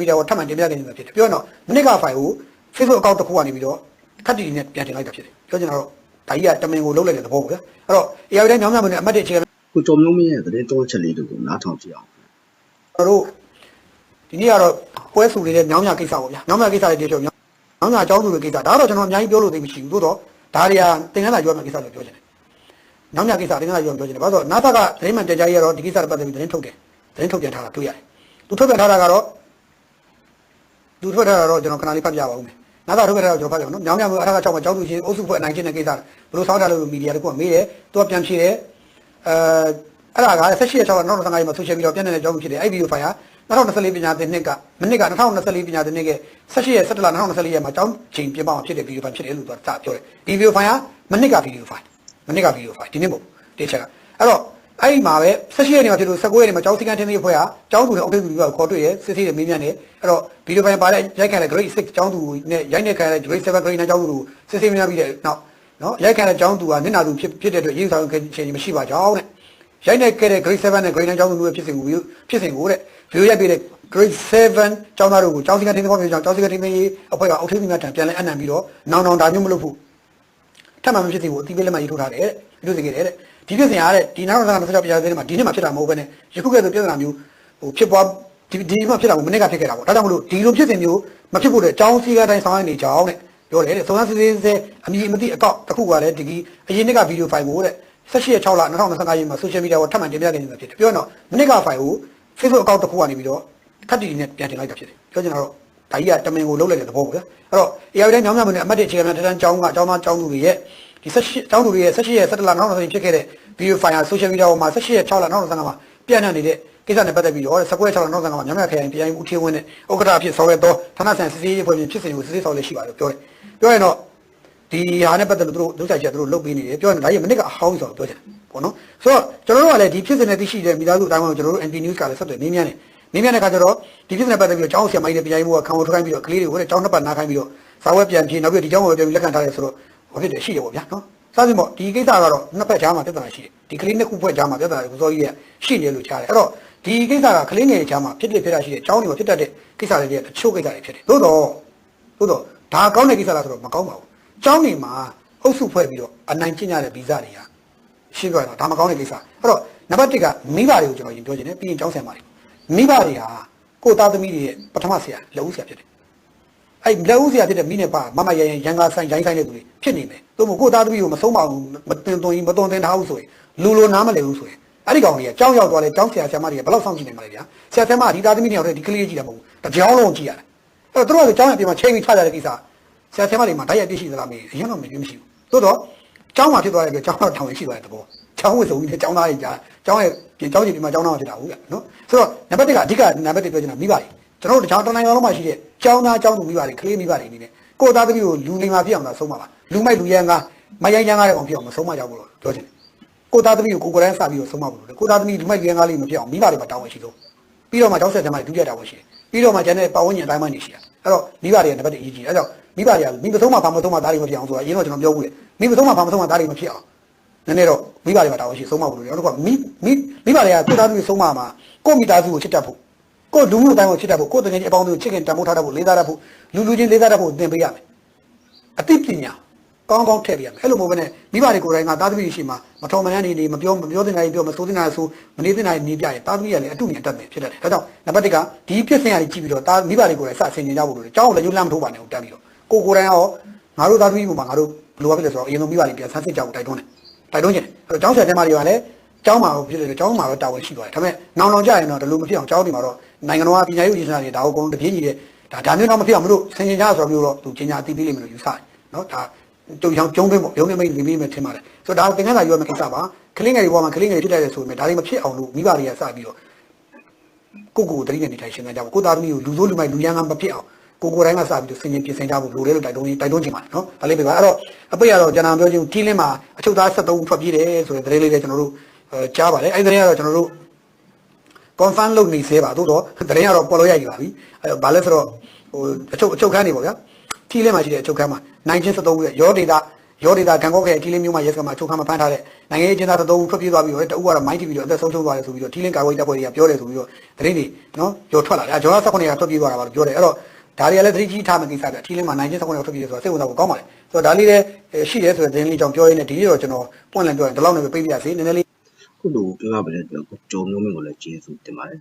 မီဒီယာကိုထပ်မံတင်ပြနေနေတာဖြစ်တယ်ပြောရင်တော့မနစ်ကဖိုင်ကို Facebook account တစ်ခုကနေပြီးတော့ခက်တီနဲ့ပြန်တင်လိုက်တာဖြစ်တယ်ပြောချင်တာတော့ဒါကြီးကတမင်ကိုလုံးလိုက်တဲ့သဘောပေါ့ဗျာအဲ့တော့ AI တိုင်းမြောင်းမြောင်းမနဲ့အမှတ်တစ်အခြေခံကိုကျော်မျိုးမင်းရဲ့သတင်းတောချက်လေးတွေကိုနားထောင်ကြည့်အောင်ကျွန်တော်တို့ဒီနေ့ကတော့ပွဲစုနေတဲ့မြောင်းမြကိစ္စပေါ့ဗျာမြောင်းမြကိစ္စတွေတည်းပြောမြောင်းမြအကြောင်းစုတွေကိစ္စဒါတော့ကျွန်တော်အများကြီးပြောလို့သိမရှိဘူးသို့တော့ဒါတွေကသင်္ကန်းသာပြောမယ့်ကိစ္စလို့ပြောချင်တယ်မြောင်းမြကိစ္စသင်္ကန်းသာပြောပြောချင်တယ်ဘာလို့နာသကသတင်းမှန်တရားကြီးကတော့ဒီကိစ္စတွေပတ်သက်ပြီးသတင်းထုတ်တယ်သတင်းထုတ်ပြန်ထားတာတွေ့ရတယ်သူထုတ်ပြန်ထားတာကတော့ သူထုတ်ထားတာတော့ကျွန်တော်ခဏလေးဖတ်ပြပါဦးမယ်နာသထုတ်ပြန်ထားတာကျွန်တော်ဖတ်ပြအောင်နော်မြောင်းမြကအထက်က6မှာကြောက်သူချင်းအုပ်စုဖွဲ့အနိုင်ကျင့်တဲ့ကိစ္စဘယ်လိုစောင်းထားလို့မီဒီယာတကူကမေးတယ်သူကပြန်ဖြေတယ်အဲအဲ့ဒါက16ရက်6လ2015ရက်မှာဆိုရှယ်မီဒီယာပြန်နေတဲ့ကြောင်းဖြစ်တယ်အဲ့ဒီဗီဒီယိုဖိုင်ဟာ2024ပညာသင်နှစ်ကမနစ်က2024ပညာသင်နှစ်က16ရက်17လ2024ရက်မှာကျောင်းချိန်ပြင်ပမှာဖြစ်တဲ့ဗီဒီယိုဖိုင်ဖြစ်တယ်လို့သူကစပြောတယ်ဒီဗီဒီယိုဖိုင်ဟာမနစ်ကဗီဒီယိုဖိုင်မနစ်ကဗီဒီယိုဖိုင်ဒီနေ့မဟုတ်ဒီချက်ကအဲ့တော့ အဲ့ဒီမှာပဲ16ရက်နေမှာဖြစ်လို့19ရက်နေမှာကျောင်းစည်းကမ်းထင်းသေးအဖွဲ့ဟာကျောင်းသူတွေအုပ်စုတွေကခေါ်တွေ့ရစစ်စစ်တွေမေးမြန်းတယ်အဲ့တော့ဗီဒီယိုဖိုင်ပါတဲ့ရိုက်ခံတဲ့ grade 6ကျောင်းသူနဲ့ရိုက်နေခံတဲ့ grade 7 grade 9ကျောင်းသူတို့စစ်စစ်မေးမြန်းပြီးတဲ့နောက်နော်ရိုက်ခံတဲ့ကျောင်းသူကနင့်နာသူဖြစ်ဖြစ်တဲ့အတွက်ရေးဆောင်ခြင်းချင်းမရှိပါကြောင်းတဲ့ရိုက်နေခဲ့တဲ့ grade 7နဲ့ grade 9ကျောင်းသူတို့ဖြစ်စဉ်ကိုဖြစ်စဉ်ကိုတဲ့ဗီဒီယိုရိုက်ပေးတဲ့ grade 7ကျောင်းသားတို့ကိုကျောင်းစည်းကတင်းသဘောမျိုးကျောင်းကျောင်းစည်းကတင်းရေးအဖွဲ့ကအုပ်ထိပ်သီးများထံပြန်လဲအနံပြီးတော့နောင်နောင်ဒါမျိုးမလုပ်ဖို့ထပ်မှမဖြစ်သေးဘူးအတိပေးလက်မှတ်ရေးထိုးထားတယ်တဲ့ ပြုစီခဲ့တယ်တဲ့ဒီဖြစ်စဉ်အားတဲ့ဒီနောက်တော့26ပြရားစင်းမှာဒီနေ့မှဖြစ်တာမဟုတ်ဘဲနဲ့ယခုကဲ့သို့ပြဿနာမျိုးဟိုဖြစ်ပွားဒီဒီမှဖြစ်တာကိုမနေ့ကဖြစ်ခဲ့တာပေါ့ဒါကြောင့်မလို့ဒီလိုဖြစ်စဉ်မျိုးမဖြစ်ဖို့တဲ့ကျောင်းစည်းကတိုင်းဆောင်ရနေကြအောင်တဲ့ပြောတယ်တဲ့စုံစမ်းစစ်ဆေးစေအမည်အမသိအကောက်တစ်ခုကလည်းဒီအရင်နေ့ကဗီဒီယိုဖိုင်ကိုတဲ့16ရက်6လ2025ရက်မှာ social media ကိုထပ်မံတင်ပြနေနေတာဖြစ်တယ်ပြောရင်တော့မနစ်ကဖိုင်ကို Facebook account တစ်ခုကနေပြီးတော့ခက်တီနဲ့ပြန်တင်လိုက်တာဖြစ်တယ်ပြောချင်တာတော့ဒါကြီးကတမင်ကိုလုံးလိုက်တဲ့သဘောပေါ့ဗျာအဲ့တော့ AI တိုင်းမြောင်းမြောင်းမနဲ့အမှတ်တစ်အခြေခံတဲ့တန်းကျောင်းကကျောင်းသားကျောင်းသူတွေရဲ့ ဒီ16ကျောင်းသူတွေရဲ့16ရက်17လ2025ဖြစ်ခဲ့တဲ့ video file ဟာ social media ပေါ်မှာ16ရက်6လ2025မှာပြန့်နှံ့နေတဲ့ကိစ္စနဲ့ပတ်သက်ပြီးတော့19ရက်6လ2025မှာမြန်မာခရိုင်ပြည်ဦးထင်းဝင်းနဲ့ဥက္ကဋ္ဌအဖြစ်ဆောင်ရွက်သောဌာနဆိုင်စစ်ဆေးရေးဖွဲ့ဖြစ်စဉ်ကိုစစ်ဆေးဆောင်ရွက်ရှိပါတယ်ပြောတယ်ပြောရင်တော့ဒီဟာနဲ့ပတ်သက်လို့သူတို့ဒုဆိုင်ချက်သူတို့လုပ်ပေးနေတယ်ပြောရင်ဒါကြီးမနစ်ကအဟောင်းဆိုတော့ပြောချင်တယ်ပေါ့နော်ဆိုတော့ကျွန်တော်တို့ကလည်းဒီဖြစ်စဉ်နဲ့သိရှိတဲ့မိသားစုအတိုင်းမှာကျွန်တော်တို့ NP News ကလည်းဆက်သွယ်မေးမြန်းတယ်မေးမြန်းတဲ့အခါကျတော့ဒီဖြစ်စဉ်နဲ့ပတ်သက်ပြီးတော့ကျောင်းဆရာမကြီးတွေပြန်ရေးမှုကခံဝန်ထုတ်ခိုင်းပြီးတော့ကလေးတွေကိုလည်းကျောင်းနှစ်ပတ်နားခိုင်းပြီးတော့စာဝက်ပြန်ပြေနောက်ပြီးဒီကျောင်းကိုပြန်ပြီးလက်ခံထားတယ်ဆိုတော့ ဘာဖြစ်တယ်ရှိတယ်ပေါ့ဗျာနော်စသဖြင့်ပေါ့ဒီကိစ္စကတော့နှစ်ဖက်ကြားမှာပြဿနာရှိတယ်ဒီကလေးနှစ်ခုဖွဲ့ကြားမှာပြဿနာကိုစောကြီးရရှိတယ်လို့ကြားတယ်အဲ့တော့ဒီကိစ္စကကလေးငယ်ကြားမှာဖြစ်ဖြစ်ဖြစ်တာရှိတယ်ကျောင်းတွေမှာဖြစ်တတ်တဲ့ကိစ္စတွေတချို့ကိစ္စတွေဖြစ်တယ်သို့တော့သို့တော့ဒါကောင်းတဲ့ကိစ္စလားဆိုတော့မကောင်းပါဘူးကျောင်းတွေမှာအုပ်စုဖွဲ့ပြီးတော့အနိုင်ကျင့်ကြတဲ့ဗီဇတွေကရှင်းပြရတော့ဒါမကောင်းတဲ့ကိစ္စအဲ့တော့နံပါတ်1ကမိဘတွေကိုကျွန်တော်ရင်ပြောချင်တယ်ပြီးရင်ကျောင်းဆရာမတွေမိဘတွေဟာကိုသားသမီးတွေရဲ့ပထမဆရာလက်ဦးဆရာဖြစ်တယ် အဲ့လက်ဦးဆရာဖြစ်တဲ့မိနဲ့ပါမမရရင်ရန်ကားဆိုင်ရိုင်းဆိုင်တဲ့သူတွေဖြစ်နေမယ်သို့မဟုတ်ကိုသားသမီးကိုမဆုံးမအောင်မတင်သွင်းမသွန်သင်ထားဘူးဆိုရင်လူလိုနားမလည်ဘူးဆိုရင်အဲ့ဒီကောင်ကြီးကကြောင်းရောက်သွားလဲကြောင်းဆရာဆရာမတွေကဘယ်လောက်စောင့်ကြည့်နေမှာလဲဗျာဆရာဆရာမကဒီသားသမီးတွေရောက်တဲ့ဒီကလေးကြီးကြည့်တာမဟုတ်ဘူးတကြောင်လုံးကြည့်ရတယ်အဲ့တော့သူတို့ကကြောင်းရပြင်မှာချိန်ပြီးချကြတဲ့ကိစ္စဆရာဆရာမတွေမှာဓာတ်ရိုက်ပြည့်ရှိသလားမေးအရင်တော့မပြည့်မရှိဘူးသို့တော့ကျောင်းမှာဖြစ်သွားတဲ့အတွက်ကျောင်းတော့ထောင်ဝင်ရှိသွားတဲ့သဘောကျောင်းဝစ်စုံကြီးနဲ့ကျောင်းသားကြီးကြားကျောင်းရဲ့ပြင်ကျောင်းကြီးဒီမှာကျောင်းသားဖြစ်တာဟုတ်ကဲ့နော်ဆိုတော့နံပါတ်1ကအဓိကနံပါတ်1ပြောချင်တာမိပါကြီးကျွန်တော်တို့တခြားတနိုင်ငံလုံးမှာရှိတဲ့ ကျောင်းသားကျောင်းသူမိဘတွေကလေးမိဘတွေအနေနဲ့ကိုယ်သားသမီးကိုလူလိမ္မာဖြစ်အောင်သာဆုံးပါပါလူမိုက်လူရန်ကမယိုင်းရန်ကားတဲ့အောင်ဖြစ်အောင်မဆုံးမကြဘူးလို့ပြောချင်တယ်ကိုယ်သားသမီးကိုကိုယ်ကိုယ်တိုင်စပြီးတော့ဆုံးမဘူးလို့ကိုယ်သားသမီးလူမိုက်လူရန်ကားလေးမဖြစ်အောင်မိဘတွေမှာတောင်းဝင်ရှိလို့ပြီးတော့မှကျောင်းဆက်ဆံမတွေဒုတိယတောင်းဝင်ရှိတယ်ပြီးတော့မှကျန်တဲ့ပတ်ဝန်းကျင်အတိုင်းမှနေရှိတယ်အဲ့တော့မိဘတွေကနံပါတ်1အရေးကြီးတယ်အဲ့တော့မိဘတွေကမိမဆုံးမဘာမဆုံးမသားတွေမဖြစ်အောင်ဆိုတာအရင်တော့ကျွန်တော်ပြောဘူးလေမိမဆုံးမဘာမဆုံးမသားတွေမဖြစ်အောင်နည်းနည်းတော့မိဘတွေမှာတောင်းဝင်ရှိဆုံးမဘူးလို့နောက်တစ်ခါမိမိမိဘတွေကကိုယ်သားသမီးဆုံးမမှာကိုယ့်မိသားစုကိုချစ်တတ်ဖို့ ကိုလူမှုအတိုင်းကိုချစ်တတ်ဖို့ကိုယ်တကယ်ကြီးအပေါင်းတို့ချစ်ခင်တန်ဖိုးထားတတ်ဖို့လေးစားတတ်ဖို့လူလူချင်းလေးစားတတ်ဖို့သင်ပေးရမယ်အသိပညာကောင်းကောင်းထည့်ပေးရမယ်အဲ့လိုမဟုတ်ဘဲနဲ့မိဘတွေကိုယ်တိုင်ကသားသမီးရှိမှမထော်မနှမ်းနေနေမပြောမပြောတဲ့နိုင်ပြောမဆိုးတဲ့နိုင်ဆိုမနေတဲ့နိုင်နေပြရင်သားသမီးကလည်းအတုမြင်တတ်တယ်ဖြစ်တတ်တယ်ဒါကြောင့်နံပါတ်1ကဒီဖြစ်စဉ်အရကြည့်ပြီးတော့သားမိဘတွေကိုယ်တိုင်စဆင်ခြင်ကြဖို့လိုတယ်ကျောင်းကိုလည်းယူလမ်းမထိုးပါနဲ့ဟုတ်တက်ပြီးတော့ကိုကိုယ်တိုင်ရောငါတို့သားသမီးပုံမှာငါတို့ဘယ်လိုဖြစ်လဲဆိုတော့အရင်ဆုံးမိဘတွေပြန်ဆန်းစစ်ကြဖို့တိုက်တွန်းတယ်တိုက်တွန်းချင်တယ်အဲ့တော့ကျောင်းဆရာဆရာမတွေကလည်းကျောင်းမှာဖြစ်တယ်ကျောင်းမှာတော့တာဝန်ရှိပါတယ်ဒါပေမဲ့နောင်နောင်ကြရင်တော့ဒီလိုမဖြစ်အောင်ကျောင်းတွေမှာတော့ နိုင်ငံတော်ကပညာရေးဝန်ကြီးဌာနတွေဒါကိုအကုန်လုံးတပြေးညီတဲ့ဒါဒါမျိုးတော့မဖြစ်အောင်မလို့ဆင်ခြင်ကြဆိုတော့မျိုးတော့သူပညာအသိပေးလိမ့်မယ်လို့ယူဆတယ်နော်ဒါကျုံချောင်းကျုံးသွင်းပေါ့ရုံးနေမိတ်နေမိမယ်ထင်ပါတယ်ဆိုတော့ဒါသင်္ကန်းစာရွက်မယ့်ကိစ္စပါကလေးငယ်တွေပေါ်မှာကလေးငယ်တွေဖြစ်တတ်တယ်ဆိုပေမဲ့ဒါတွေမဖြစ်အောင်လို့မိဘတွေကစပြီးတော့ကိုကိုတတိယနေထိုင်ရှင်ခံကြဖို့ကိုသားသမီးကိုလူဆိုးလူမိုက်လူရန်ကမဖြစ်အောင်ကိုကိုတိုင်းကစပြီးတော့ဆင်ခြင်ပြင်ဆင်ကြဖို့လိုတယ်လို့တိုက်တွန်းတိုက်တွန်းချင်ပါတယ်နော်ဒါလေးပဲပါအဲ့တော့အပိတ်ကတော့ကျွန်တော်ပြောချင်းကြီးလင်းမှာအချုပ်သား73ထွက်ပြေးတယ်ဆိုတဲ့သတင်းလေးတွေကျွန်တော်တို့ကြားပါတယ်အဲ့ဒီသတင်းကတော့ကျွန်တော်တို့ confirm လုပ်နေသေးပါသို့တော့သတင်းကတော့ပေါ်လို့ရည်ပါပြီအဲဘာလဲဆိုတော့ဟိုအချုပ်အချုပ်ခန်းနေပေါ့ဗျာထီးလဲမှာရှိတဲ့အချုပ်ခန်းမှာ1973ရဲ့ရောဒေတာရောဒေတာကံကောက်ခဲ့ထီလင်းမျိုးမှာရဲစခန်းမှာချုပ်ခမ်းမဖမ်းထားတဲ့နိုင်ငံရေးကျင်းသားသုံးဦးထွက်ပြေးသွားပြီးတော့တအူကတော့မိုင်းတီပြီးတော့အသက်ဆုံးရှုံးသွားတယ်ဆိုပြီးတော့ထီလင်းကာဝေးတပ်ဖွဲ့တွေကပြောတယ်ဆိုပြီးတော့သတင်းတွေနော်ပြောထွက်လာတယ်အဲဂျော်နာ၁9ကထွက်ပြေးသွားတာပါလို့ပြောတယ်အဲ့တော့ဒါတွေကလည်းသတိကြီးထားမှကိစ္စပြထီလင်းမှာနိုင်ချင်း၁9ကထွက်ပြေးတယ်ဆိုတာစိတ်ဝင်စားဖို့ကောင်းပါတယ်ဆိုတော့ဒါလေးလည်းရှိတယ်ဆိုတဲ့သတင်းလေးကြောင့်ပြောရင်းနဲ့ဒီနေ့တော့ကျွန်တော်ပွင့်လင်းပြောရင်ဒီလောက်နဲ့ပဲပြေးပြရစီနည်းနည်းလေး ခုလိုပြောရပါလေတော့ကြုံမျိုးမျိုးကိုလည်းကျေးဇူးတင်ပါတယ်